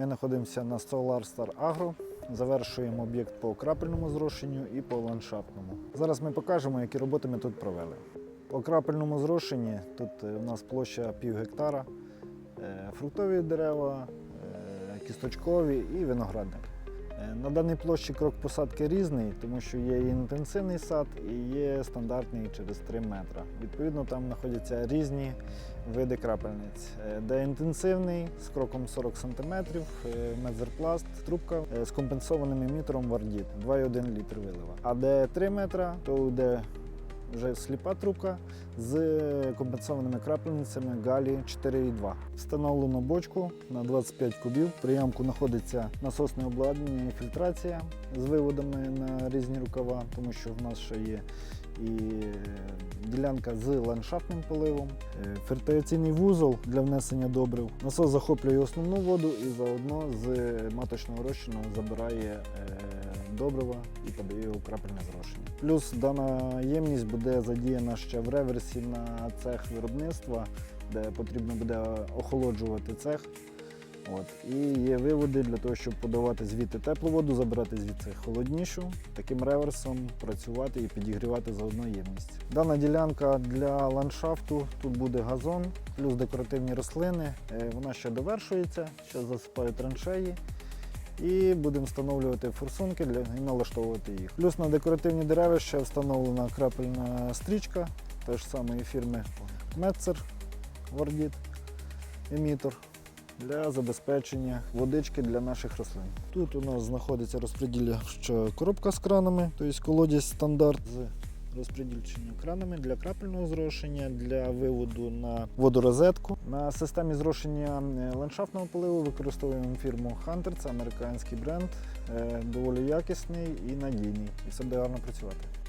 Ми знаходимося на Solar Star Agro. Завершуємо об'єкт по крапельному зрошенню і по ландшафтному. Зараз ми покажемо, які роботи ми тут провели. По крапельному зрошенні тут е, у нас площа пів гектара, е, фруктові дерева, е, кісточкові і виноградник. Е, На даній площі крок посадки різний, тому що є і інтенсивний сад і є стандартний через 3 метри. Відповідно, там знаходяться різні види крапельниць. Е, Де інтенсивний з кроком 40 см, мезерпласт, трубка е, з компенсованим емітером вардіт 2,1 літр вилива. А де 3 метри, то йде вже сліпа трубка з компенсованими крапельницями Галі 4,2. Встановлено бочку на 25 кубів. При ямку знаходиться насосне обладнання і фільтрація з виводами на різні рукава, тому що в нас ще є і ділянка з ландшафтним поливом, е, фертиляційний вузол для внесення добрив. Насос захоплює основну воду і заодно з маточного розчину забирає е, добрива і подає у крапельне зрошення. Плюс дана ємність буде задіяна ще в реверсі на цех виробництва, де потрібно буде охолоджувати цех. От. І є виводи для того, щоб подавати звідти теплу воду, забирати звідси холоднішу, таким реверсом працювати і підігрівати заодно ємність. Дана ділянка для ландшафту, тут буде газон, плюс декоративні рослини. Е, Вона ще довершується, ще засипають траншеї. І будемо встановлювати форсунки для і налаштовувати їх. Плюс на декоративні дерева ще встановлена крапельна стрічка, теж самої фірми Метцер Вардіт емітор для забезпечення водички для наших рослин. Тут у нас знаходиться розподіляюча коробка з кранами, тобто колодязь стандарт з розподільчими кранами для крапельного зрошення, для виводу на водорозетку. На системі зрошення е, ландшафтного поливу використовуємо фірму Hunter, це американський бренд, е, доволі якісний і надійний, і все буде гарно працювати.